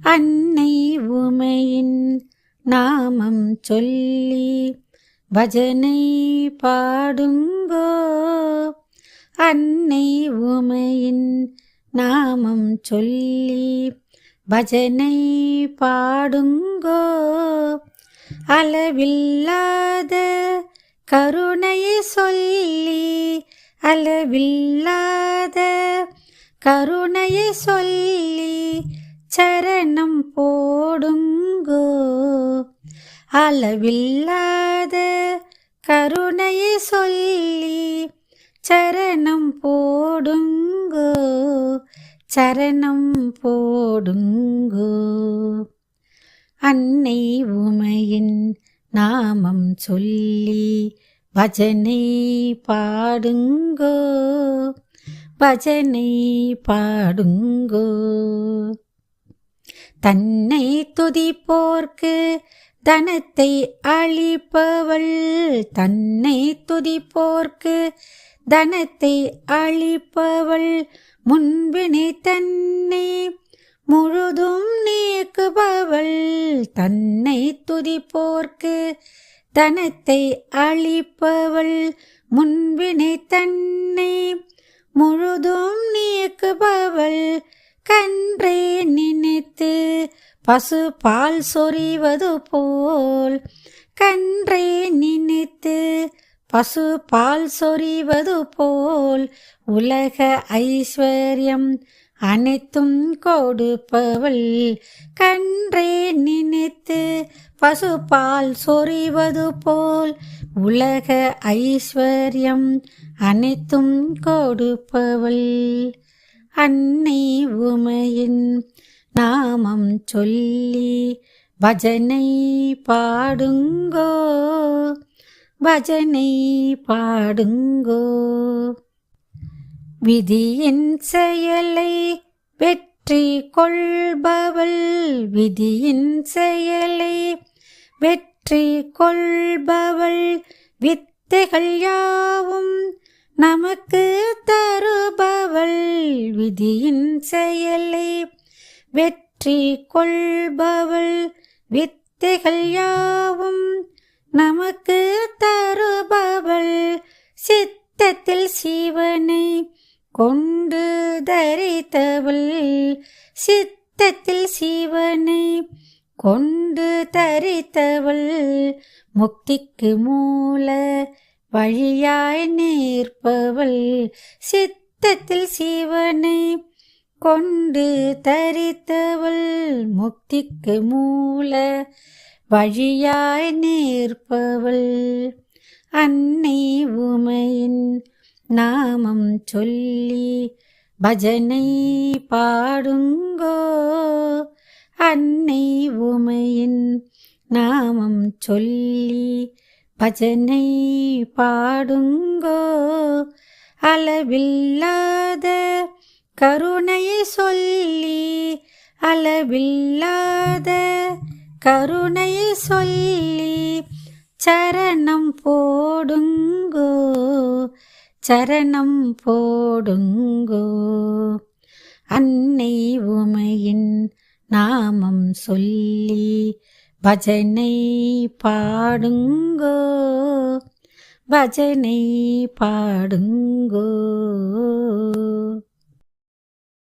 அன்னை உமையின் நாமம் சொல்லி பஜனை பாடுங்கோ. அன்னை உமையின் நாமம் சொல்லி பஜனை பாடுங்கோ. அளவில்லாத கருணையை சொல்லி அளவில்லாத கருணையை சொல்லி சரணம் போடுங்கோ. அளவில்லாத கருணையை சொல்லி சரணம் போடுங்கோ. சரணம் போடுங்கோ. அன்னை உமையின் நாமம் சொல்லி பஜனை பாடுங்கோ. பஜனை பாடுங்கோ. தன்னை துதிப்போர்க்கு தனத்தை அழிப்பவள். தன்னை துதிப்போர்க்கு தனத்தை அழிப்பவள். முன்பினை தன்னை முழுதும் நீக்குபவள். தன்னை துதிப்போர்க்கு தனத்தை அழிப்பவள். முன்பினை தன்னை முழுதும் நீக்குபவள். கன்றே பசு பால் சொறிவது போல் கன்றே நினைத்து பசு பால் சொறிவது போல் உலக ஐஸ்வர்யம் அனைத்தும் கொடுப்பவள். கன்றே நினைத்து பசுபால் சொறிவது போல் உலக ஐஸ்வர்யம் அனைத்தும் கொடுப்பவள். அன்னை உமையின் நாமம் சொல்லி பஜனை பாடுங்கோ. பஜனை பாடுங்கோ. விதியின் செயலை வெற்றி கொள்பவள். விதியின் செயலை வெற்றி கொள்பவள். வித்தைகள் யாவும் நமக்கு தருபவள். விதியின் செயலை வெற்றி கொள்பவள் வித்தைகள் யாவும் நமக்கு தருபவள். சித்தத்தில் சிவனை கொண்டு தரித்தவள். சித்தத்தில் சிவனை கொண்டு தரித்தவள். முக்திக்கு மூல வழியாய் நிற்பவள். சித்தத்தில் சிவனை கொண்டு தரித்தவள் முக்திக்கு மூல வழியாய் நேர்ப்பவள் அன்னை உமையின் நாமம் சொல்லி பஜனை பாடுங்கோ. அன்னை உமையின் நாமம் சொல்லி பஜனை பாடுங்கோ. அளவில்லாத கருணை சொல்லி அளவில்லாத கருணை சொல்லி சரணம் போடுங்கோ சரணம் போடுங்கோ. அன்னை உமையின் நாமம் சொல்லி பஜனை பாடுங்கோ பஜனை பாடுங்கோ.